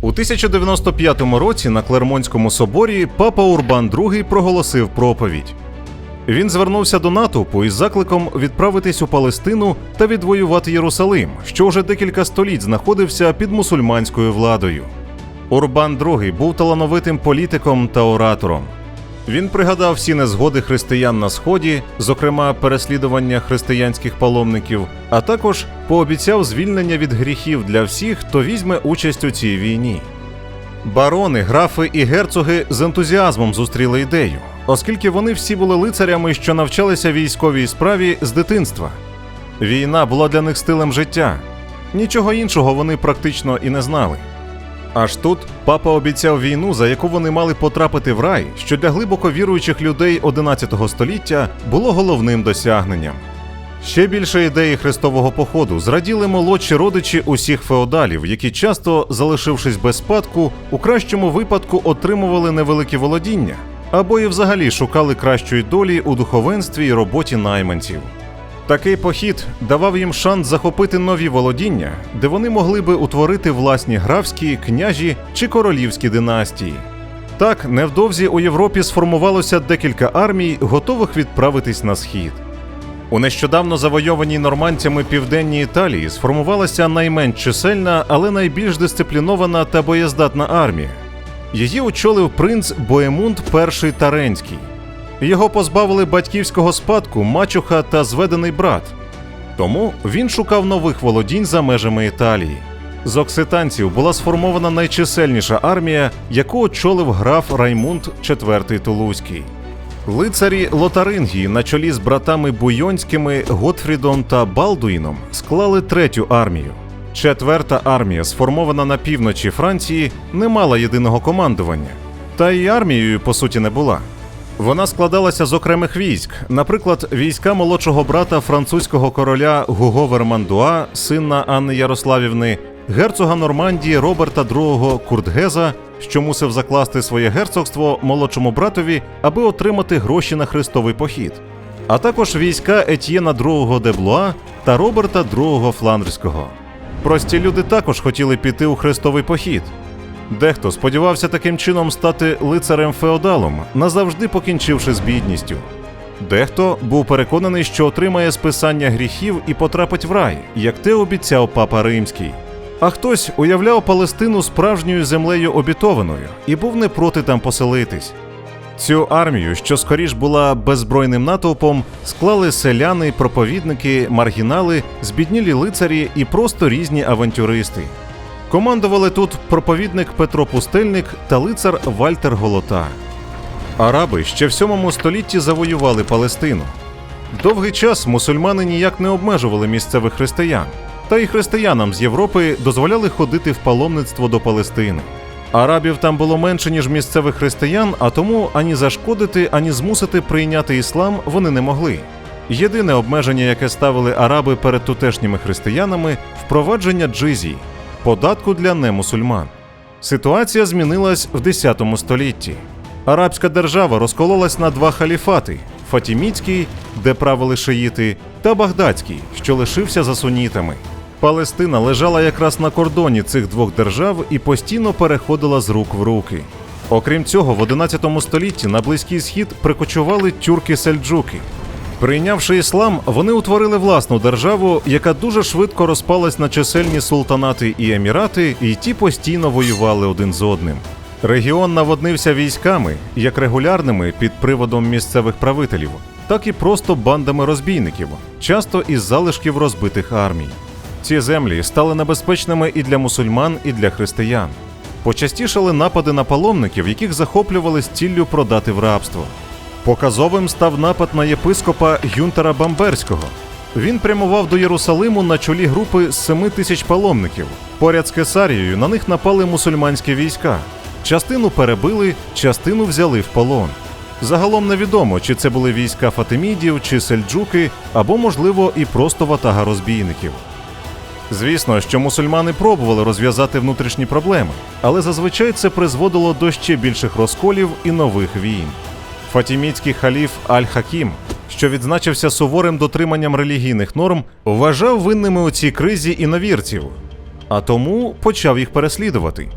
У 1095 році на Клермонському соборі папа Урбан II проголосив проповідь. Він звернувся до натовпу із закликом відправитись у Палестину та відвоювати Єрусалим, що вже декілька століть знаходився під мусульманською владою. Урбан II був талановитим політиком та оратором. Він пригадав всі незгоди християн на сході, зокрема переслідування християнських паломників, а також пообіцяв звільнення від гріхів для всіх, хто візьме участь у цій війні. Барони, графи і герцоги з ентузіазмом зустріли ідею, оскільки вони всі були лицарями, що навчалися військовій справі з дитинства. Війна була для них стилем життя. Нічого іншого вони практично і не знали. Аж тут папа обіцяв війну, за яку вони мали потрапити в рай, що для глибоко віруючих людей 11 століття було головним досягненням. Ще більше ідеї хрестового походу зраділи молодші родичі усіх феодалів, які часто, залишившись без спадку, у кращому випадку отримували невеликі володіння або і взагалі шукали кращої долі у духовенстві і роботі найманців. Такий похід давав їм шанс захопити нові володіння, де вони могли би утворити власні графські, княжі чи королівські династії. Так, невдовзі у Європі сформувалося декілька армій, готових відправитись на схід. У нещодавно завойованій нормандцями південній Італії сформувалася найменш чисельна, але найбільш дисциплінована та боєздатна армія. Її очолив принц Боемунд І Таренський. Його позбавили батьківського спадку, мачуха та зведений брат. Тому він шукав нових володінь за межами Італії. З окситанців була сформована найчисельніша армія, яку очолив граф Раймунд IV Тулузький. Лицарі Лотарингії на чолі з братами Буйонськими, Готфрідом та Балдуїном склали третю армію. Четверта армія, сформована на півночі Франції, не мала єдиного командування, та й армією по суті не була. Вона складалася з окремих військ, наприклад, війська молодшого брата французького короля Гуго Вермандуа, сина Анни Ярославівни, герцога Нормандії Роберта II Куртгеза, що мусив закласти своє герцогство молодшому братові, аби отримати гроші на хрестовий похід, а також війська Етьєна II де Блуа та Роберта II Фландрського. Прості люди також хотіли піти у хрестовий похід. Дехто сподівався таким чином стати лицарем феодалом, назавжди покінчивши з бідністю. Дехто був переконаний, що отримає списання гріхів і потрапить в рай, як те обіцяв папа римський. А хтось уявляв Палестину справжньою землею обітованою і був не проти там поселитись. Цю армію, що скоріш була беззбройним натовпом, склали селяни, проповідники, маргінали, збіднілі лицарі і просто різні авантюристи. Командували тут проповідник Петро Пустельник та лицар Вальтер Голота. Араби ще в 7 столітті завоювали Палестину. Довгий час мусульмани ніяк не обмежували місцевих християн, та й християнам з Європи дозволяли ходити в паломництво до Палестини. Арабів там було менше, ніж місцевих християн, а тому ані зашкодити, ані змусити прийняти іслам вони не могли. Єдине обмеження, яке ставили араби перед тутешніми християнами впровадження джизії – податку для немусульман. Ситуація змінилась в 10 столітті. Арабська держава розкололась на два халіфати: Фатіміцький, де правили шиїти, та Багдадський, що лишився за сунітами. Палестина лежала якраз на кордоні цих двох держав і постійно переходила з рук в руки. Окрім цього, в 11 столітті на Близький Схід прикочували тюрки-сельджуки. Прийнявши іслам, вони утворили власну державу, яка дуже швидко розпалась на чисельні султанати і емірати, і ті постійно воювали один з одним. Регіон наводнився військами, як регулярними під приводом місцевих правителів, так і просто бандами розбійників, часто із залишків розбитих армій. Ці землі стали небезпечними і для мусульман, і для християн. Почастішали напади на паломників, яких захоплювали з ціллю продати в рабство. Показовим став напад на єпископа Гюнтера Бамберського. Він прямував до Єрусалиму на чолі групи з семи тисяч паломників. Поряд з Кесарією на них напали мусульманські війська. Частину перебили, частину взяли в полон. Загалом невідомо, чи це були війська Фатимідів чи сельджуки, або, можливо, і просто ватага розбійників. Звісно, що мусульмани пробували розв'язати внутрішні проблеми, але зазвичай це призводило до ще більших розколів і нових війн. Фатіміцький халіф Аль-Хакім, що відзначився суворим дотриманням релігійних норм, вважав винними у цій кризі іновірців, а тому почав їх переслідувати.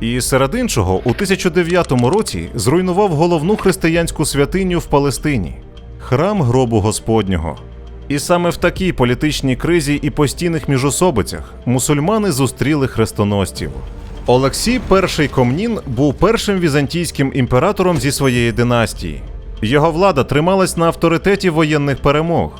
І серед іншого, у 1009 році зруйнував головну християнську святиню в Палестині храм гробу Господнього. І саме в такій політичній кризі і постійних міжособицях мусульмани зустріли хрестоносців. Олексій І Комнін був першим візантійським імператором зі своєї династії. Його влада трималась на авторитеті воєнних перемог.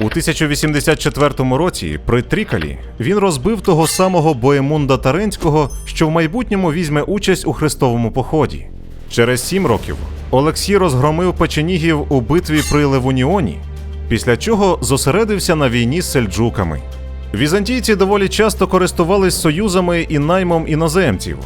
У 1084 році при Трікалі він розбив того самого Боємунда Таренського, що в майбутньому візьме участь у хрестовому поході. Через сім років Олексій розгромив печенігів у битві при Левуніоні, після чого зосередився на війні з сельджуками. Візантійці доволі часто користувались союзами і наймом іноземців.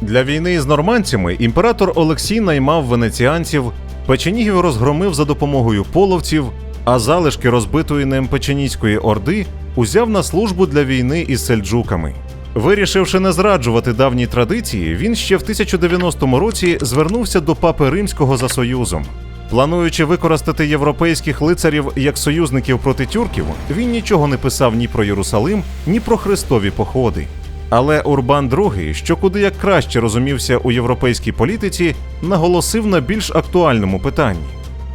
Для війни з нормандцями імператор Олексій наймав венеціанців, печенігів розгромив за допомогою половців, а залишки розбитої ним печеніської орди узяв на службу для війни із сельджуками. Вирішивши не зраджувати давні традиції, він ще в 1090 році звернувся до папи римського за союзом. Плануючи використати європейських лицарів як союзників проти тюрків, він нічого не писав ні про Єрусалим, ні про хрестові походи. Але Урбан II, що куди як краще розумівся у європейській політиці, наголосив на більш актуальному питанні.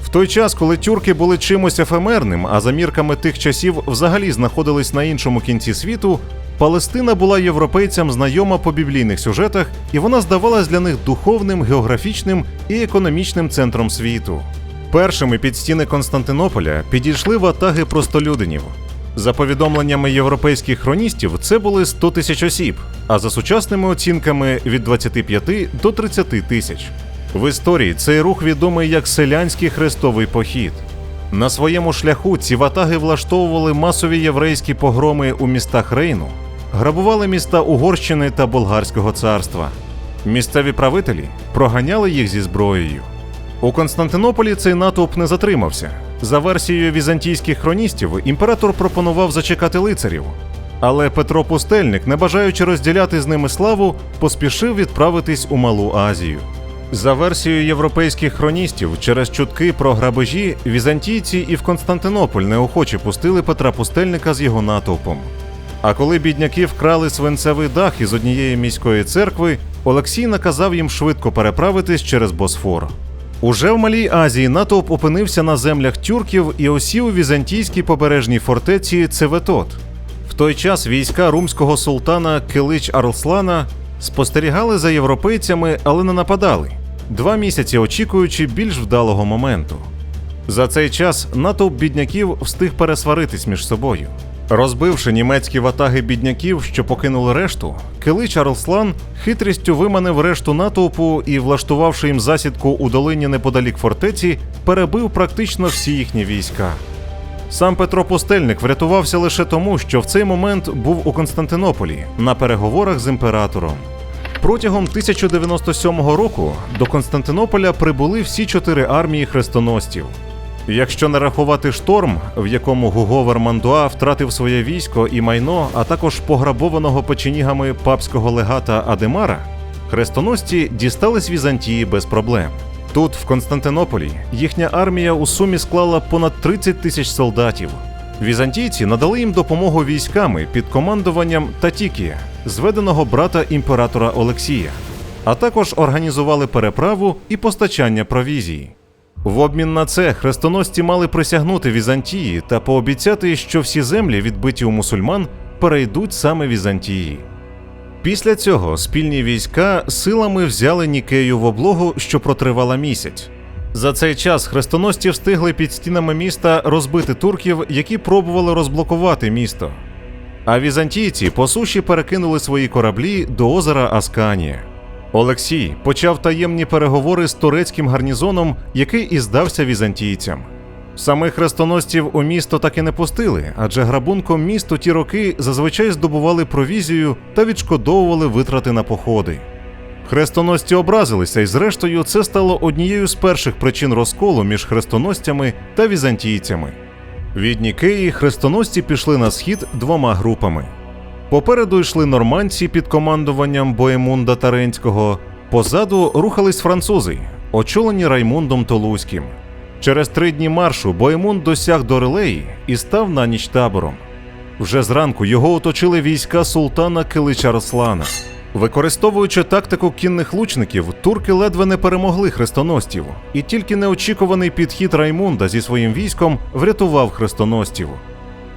В той час, коли тюрки були чимось ефемерним, а за мірками тих часів взагалі знаходились на іншому кінці світу, Палестина була європейцям знайома по біблійних сюжетах, і вона здавалась для них духовним, географічним і економічним центром світу. Першими під стіни Константинополя підійшли ватаги простолюдинів. За повідомленнями європейських хроністів, це були 100 тисяч осіб, а за сучасними оцінками від 25 до 30 тисяч. В історії цей рух відомий як селянський хрестовий похід. На своєму шляху ці ватаги влаштовували масові єврейські погроми у містах Рейну, грабували міста Угорщини та Болгарського царства. Місцеві правителі проганяли їх зі зброєю. У Константинополі цей натовп не затримався. За версією візантійських хроністів, імператор пропонував зачекати лицарів. Але Петро Пустельник, не бажаючи розділяти з ними славу, поспішив відправитись у Малу Азію. За версією європейських хроністів, через чутки про грабежі візантійці і в Константинополь неохоче пустили Петра Пустельника з його натовпом. А коли бідняки вкрали свинцевий дах із однієї міської церкви, Олексій наказав їм швидко переправитись через Босфор. Уже в Малій Азії натовп опинився на землях тюрків і осів у візантійській побережній фортеці Цеветот. В той час війська румського султана Килич Арлслана спостерігали за європейцями, але не нападали, два місяці очікуючи більш вдалого моменту. За цей час натовп бідняків встиг пересваритись між собою. Розбивши німецькі ватаги бідняків, що покинули решту, Килич Арлслан хитрістю виманив решту натовпу і, влаштувавши їм засідку у долині неподалік фортеці, перебив практично всі їхні війська. Сам Петро Пустельник врятувався лише тому, що в цей момент був у Константинополі на переговорах з імператором. Протягом 1097 року до Константинополя прибули всі чотири армії хрестоносців. Якщо не рахувати шторм, в якому Гуговер Мандуа втратив своє військо і майно, а також пограбованого печенігами папського легата Адемара, хрестоносці дістались Візантії без проблем. Тут, в Константинополі, їхня армія у сумі склала понад 30 тисяч солдатів. Візантійці надали їм допомогу військами під командуванням Татікія, зведеного брата імператора Олексія, а також організували переправу і постачання провізії. В обмін на це хрестоносці мали присягнути Візантії та пообіцяти, що всі землі, відбиті у мусульман, перейдуть саме Візантії. Після цього спільні війська силами взяли Нікею в облогу, що протривала місяць. За цей час хрестоносці встигли під стінами міста розбити турків, які пробували розблокувати місто. А візантійці по суші перекинули свої кораблі до озера Асканія. Олексій почав таємні переговори з турецьким гарнізоном, який і здався візантійцям. Самих хрестоносців у місто так і не пустили, адже грабунком місту ті роки зазвичай здобували провізію та відшкодовували витрати на походи. Хрестоносці образилися, і зрештою це стало однією з перших причин розколу між хрестоносцями та візантійцями. Від Нікеї хрестоносці пішли на схід двома групами. Попереду йшли нормандці під командуванням Боємунда Таренського, позаду рухались французи, очолені Раймундом Толузьким. Через три дні маршу Боємунд досяг до Релеї і став на ніч табором. Вже зранку його оточили війська султана Килича Рослана. Використовуючи тактику кінних лучників, турки ледве не перемогли хрестоносців, і тільки неочікуваний підхід Раймунда зі своїм військом врятував хрестоносців.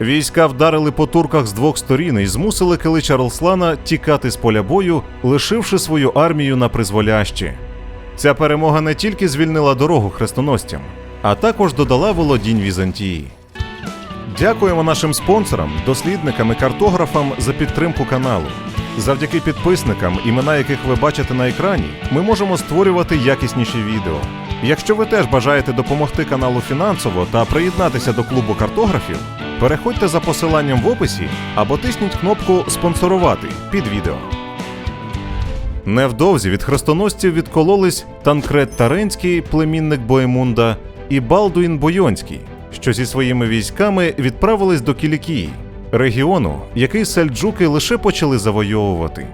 Війська вдарили по турках з двох сторін і змусили килича Ролслана тікати з поля бою, лишивши свою армію на призволяще. Ця перемога не тільки звільнила дорогу хрестоносцям, а також додала володінь Візантії. Дякуємо нашим спонсорам, дослідникам і картографам за підтримку каналу. Завдяки підписникам, імена яких ви бачите на екрані, ми можемо створювати якісніші відео. Якщо ви теж бажаєте допомогти каналу фінансово та приєднатися до клубу картографів, переходьте за посиланням в описі або тисніть кнопку Спонсорувати під відео. Невдовзі від хрестоносців відкололись Танкрет Таренський, племінник Боємунда, і Балдуїн Бойонський, що зі своїми військами відправились до Кілікії, регіону, який сельджуки лише почали завойовувати.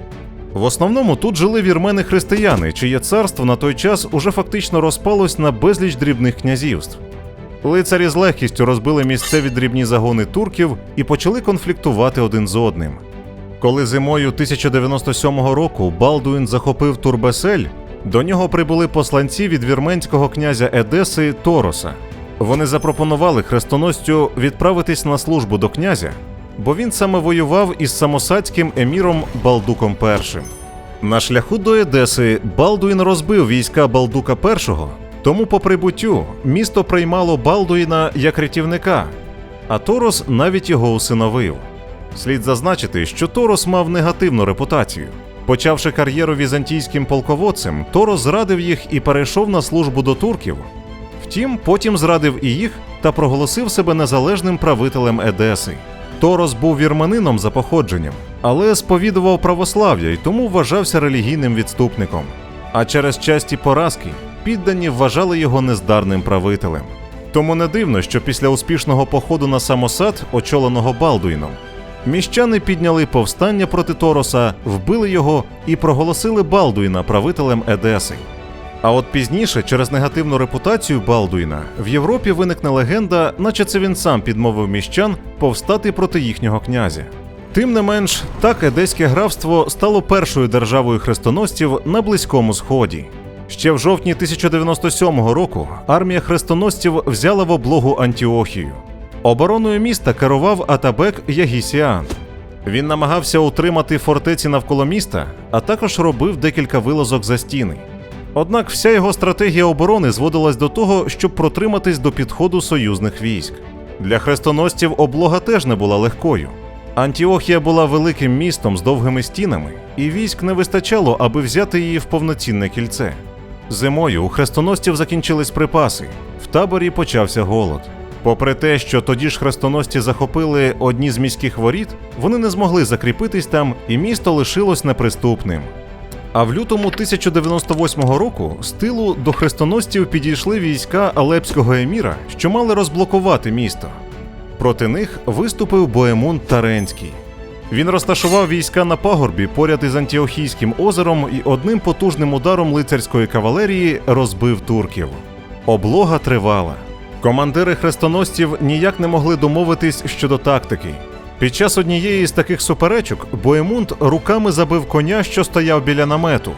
В основному тут жили вірмени-християни, чиє царство на той час уже фактично розпалось на безліч дрібних князівств. Лицарі з легкістю розбили місцеві дрібні загони турків і почали конфліктувати один з одним. Коли зимою 1097 року Балдуїн захопив Турбесель, до нього прибули посланці від вірменського князя Едеси Тороса. Вони запропонували хрестоносцю відправитись на службу до князя, бо він саме воював із самосадським еміром Балдуком І. На шляху до Едеси Балдуїн розбив війська Балдука І, тому по прибуттю місто приймало Балдуїна як рятівника, а Торос навіть його усиновив. Слід зазначити, що Торос мав негативну репутацію. Почавши кар'єру візантійським полководцем, Торос зрадив їх і перейшов на службу до турків. Втім, потім зрадив і їх та проголосив себе незалежним правителем Едеси. Торос був вірманином за походженням, але сповідував православ'я і тому вважався релігійним відступником. А через часті поразки піддані вважали його нездарним правителем. Тому не дивно, що після успішного походу на самосад, очоленого Балдуїном, Міщани підняли повстання проти Тороса, вбили його і проголосили Балдуїна правителем Едеси. А от пізніше, через негативну репутацію Балдуїна, в Європі виникне легенда, наче це він сам підмовив міщан повстати проти їхнього князя. Тим не менш, так Едеське графство стало першою державою хрестоносців на Близькому Сході. Ще в жовтні 1097 року армія хрестоносців взяла в облогу Антіохію. Обороною міста керував Атабек Ягісіан. Він намагався утримати фортеці навколо міста, а також робив декілька вилазок за стіни. Однак вся його стратегія оборони зводилась до того, щоб протриматись до підходу союзних військ. Для хрестоносців облога теж не була легкою. Антіохія була великим містом з довгими стінами, і військ не вистачало, аби взяти її в повноцінне кільце. Зимою у хрестоносців закінчились припаси, в таборі почався голод. Попри те, що тоді ж хрестоносці захопили одні з міських воріт, вони не змогли закріпитись там, і місто лишилось неприступним. А в лютому 1098 року з тилу до хрестоносців підійшли війська Алепського еміра, що мали розблокувати місто. Проти них виступив Боемун Таренський. Він розташував війська на пагорбі поряд із Антіохійським озером і одним потужним ударом лицарської кавалерії розбив турків. Облога тривала. Командири хрестоносців ніяк не могли домовитись щодо тактики. Під час однієї з таких суперечок Боемунд руками забив коня, що стояв біля намету.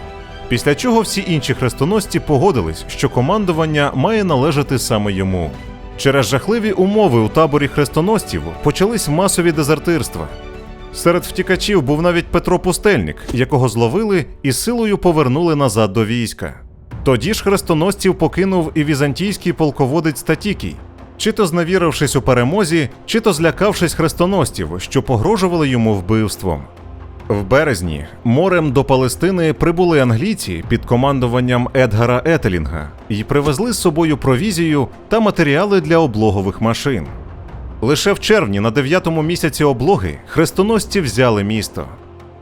Після чого всі інші хрестоносці погодились, що командування має належати саме йому. Через жахливі умови у таборі хрестоносців почались масові дезертирства. Серед втікачів був навіть Петро Пустельник, якого зловили і силою повернули назад до війська. Тоді ж хрестоносців покинув і візантійський полководець Татікій, чи то зневірившись у перемозі, чи то злякавшись хрестоносців, що погрожували йому вбивством. В березні морем до Палестини прибули англійці під командуванням Едгара Етелінга і привезли з собою провізію та матеріали для облогових машин. Лише в червні, на дев'ятому місяці облоги, хрестоносці взяли місто.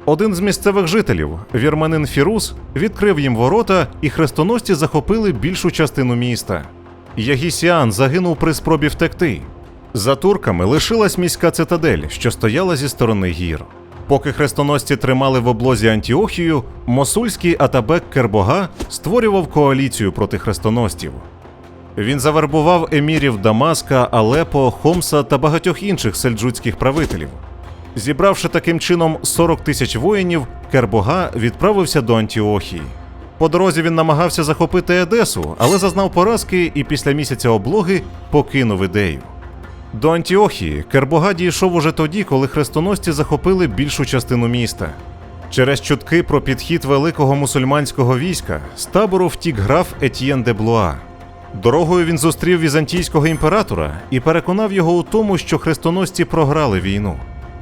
Один з місцевих жителів, вірманин Фірус, відкрив їм ворота, і хрестоносці захопили більшу частину міста. Ягісіан загинув при спробі втекти. За турками лишилась міська цитадель, що стояла зі сторони гір. Поки хрестоносці тримали в облозі Антіохію, мосульський Атабек Кербога створював коаліцію проти хрестоносців. Він завербував емірів Дамаска, Алепо, Хомса та багатьох інших сельджуцьких правителів. Зібравши таким чином 40 тисяч воїнів, Кербога відправився до Антіохії. По дорозі він намагався захопити Едесу, але зазнав поразки і після місяця облоги покинув ідею. До Антіохії Кербога дійшов уже тоді, коли хрестоносці захопили більшу частину міста. Через чутки про підхід великого мусульманського війська з табору втік граф Етьєн де Блуа. Дорогою він зустрів візантійського імператора і переконав його у тому, що хрестоносці програли війну.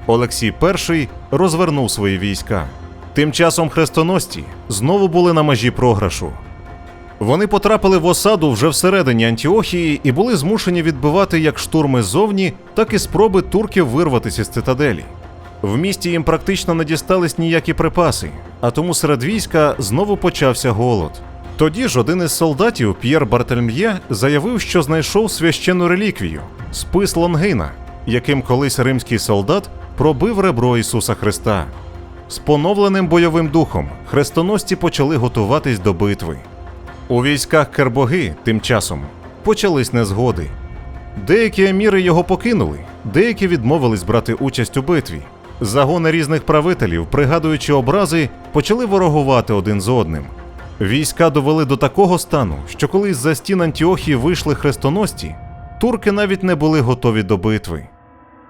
Олексій І розвернув свої війська. Тим часом хрестоносці знову були на межі програшу. Вони потрапили в осаду вже всередині Антіохії і були змушені відбивати як штурми ззовні, так і спроби турків вирватися з цитаделі. В місті їм практично не дістались ніякі припаси, а тому серед війська знову почався голод. Тоді ж один із солдатів П'єр Бартельм'є заявив, що знайшов священну реліквію спис Лонгина, яким колись римський солдат пробив ребро Ісуса Христа. З поновленим бойовим духом хрестоносці почали готуватись до битви. У військах Кербоги тим часом почались незгоди. Деякі еміри його покинули, деякі відмовились брати участь у битві. Загони різних правителів, пригадуючи образи, почали ворогувати один з одним. Війська довели до такого стану, що коли з-за стін Антіохії вийшли хрестоносці, турки навіть не були готові до битви.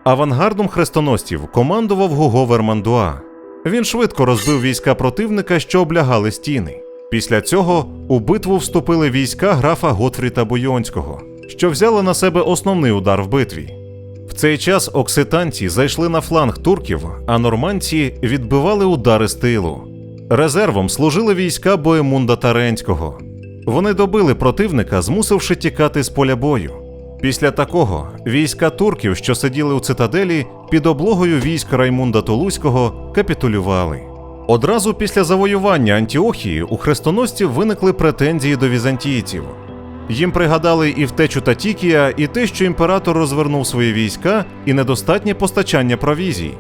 Авангардом хрестоносців командував Гуговер Мандуа. Він швидко розбив війська противника, що облягали стіни. Після цього у битву вступили війська графа Готфріта Буйонського, що взяли на себе основний удар в битві. В цей час окситанці зайшли на фланг турків, а нормандці відбивали удари з тилу. Резервом служили війська Боємунда Таренського. Вони добили противника, змусивши тікати з поля бою. Після такого війська турків, що сиділи у цитаделі, під облогою військ Раймунда Тулузького, капітулювали. Одразу після завоювання Антіохії у хрестоносців виникли претензії до візантійців. Їм пригадали і втечу Татікія, і те, що імператор розвернув свої війська, і недостатнє постачання провізій.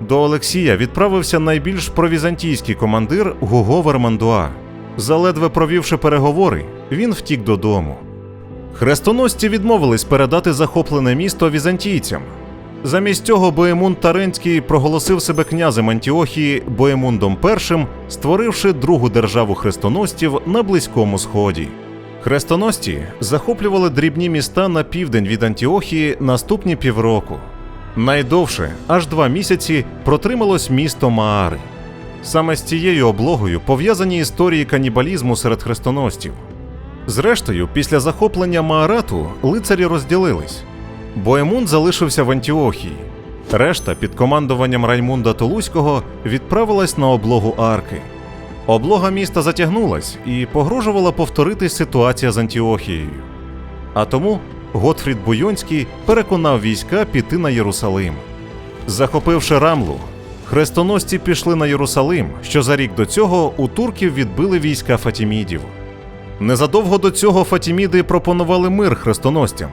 До Олексія відправився найбільш провізантійський командир Гуговер Мандуа. Заледве провівши переговори, він втік додому. Хрестоносці відмовились передати захоплене місто візантійцям. Замість цього Боємунд Таренський проголосив себе князем Антіохії Боємундом І, створивши другу державу хрестоносців на Близькому Сході. Хрестоносці захоплювали дрібні міста на південь від Антіохії наступні півроку. Найдовше, аж два місяці, протрималось місто Маари. Саме з цією облогою пов'язані історії канібалізму серед хрестоносців. Зрештою, після захоплення Маарату лицарі розділились. Боємунд залишився в Антіохії. Решта під командуванням Раймунда Тулузького відправилась на облогу арки. Облога міста затягнулась і погрожувала повторитись ситуація з Антіохією. А тому Готфрід Буйонський переконав війська піти на Єрусалим. Захопивши Рамлу, хрестоносці пішли на Єрусалим, що за рік до цього у турків відбили війська Фатімідів. Незадовго до цього Фатіміди пропонували мир хрестоносцям.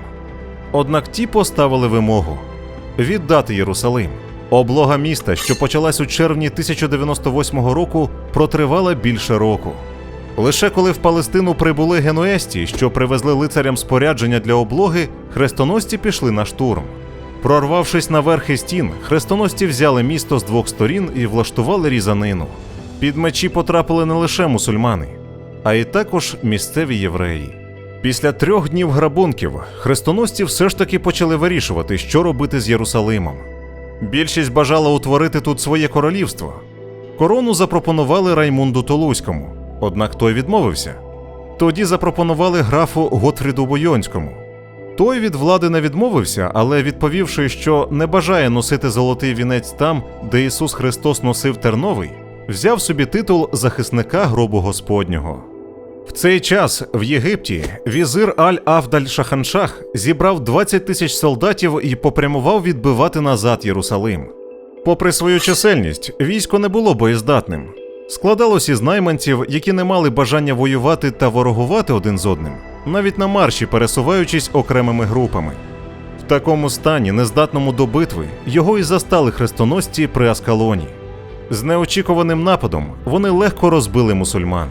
Однак ті поставили вимогу віддати Єрусалим. Облога міста, що почалась у червні 1098 року, протривала більше року. Лише коли в Палестину прибули генуесті, що привезли лицарям спорядження для облоги, хрестоносці пішли на штурм. Прорвавшись на верхи стін, хрестоносці взяли місто з двох сторін і влаштували різанину. Під мечі потрапили не лише мусульмани, а й також місцеві євреї. Після трьох днів грабунків хрестоносці все ж таки почали вирішувати, що робити з Єрусалимом. Більшість бажала утворити тут своє королівство. Корону запропонували Раймунду Тулузькому, однак той відмовився. Тоді запропонували графу Готфріду Буйонському. Той від влади не відмовився, але відповівши, що не бажає носити золотий вінець там, де Ісус Христос носив терновий, взяв собі титул захисника гробу Господнього. В цей час в Єгипті візир Аль-Авдаль Шаханшах зібрав 20 тисяч солдатів і попрямував відбивати назад Єрусалим. Попри свою чисельність, військо не було боєздатним. Складалось із найманців, які не мали бажання воювати та ворогувати один з одним, навіть на марші пересуваючись окремими групами. В такому стані, нездатному до битви, його і застали хрестоносці при Аскалоні. З неочікуваним нападом вони легко розбили мусульман.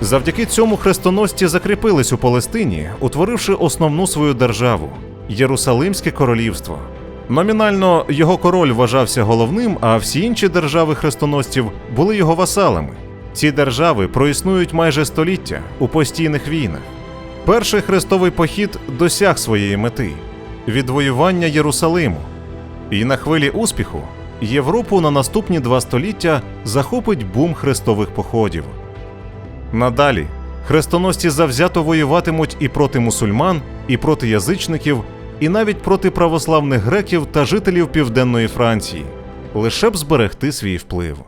Завдяки цьому хрестоносці закріпились у Палестині, утворивши основну свою державу Єрусалимське королівство. Номінально його король вважався головним, а всі інші держави хрестоносців були його васалами. Ці держави проіснують майже століття у постійних війнах. Перший хрестовий похід досяг своєї мети відвоювання Єрусалиму. І на хвилі успіху Європу на наступні два століття захопить бум хрестових походів. Надалі хрестоносці завзято воюватимуть і проти мусульман, і проти язичників, і навіть проти православних греків та жителів південної Франції, лише б зберегти свій вплив.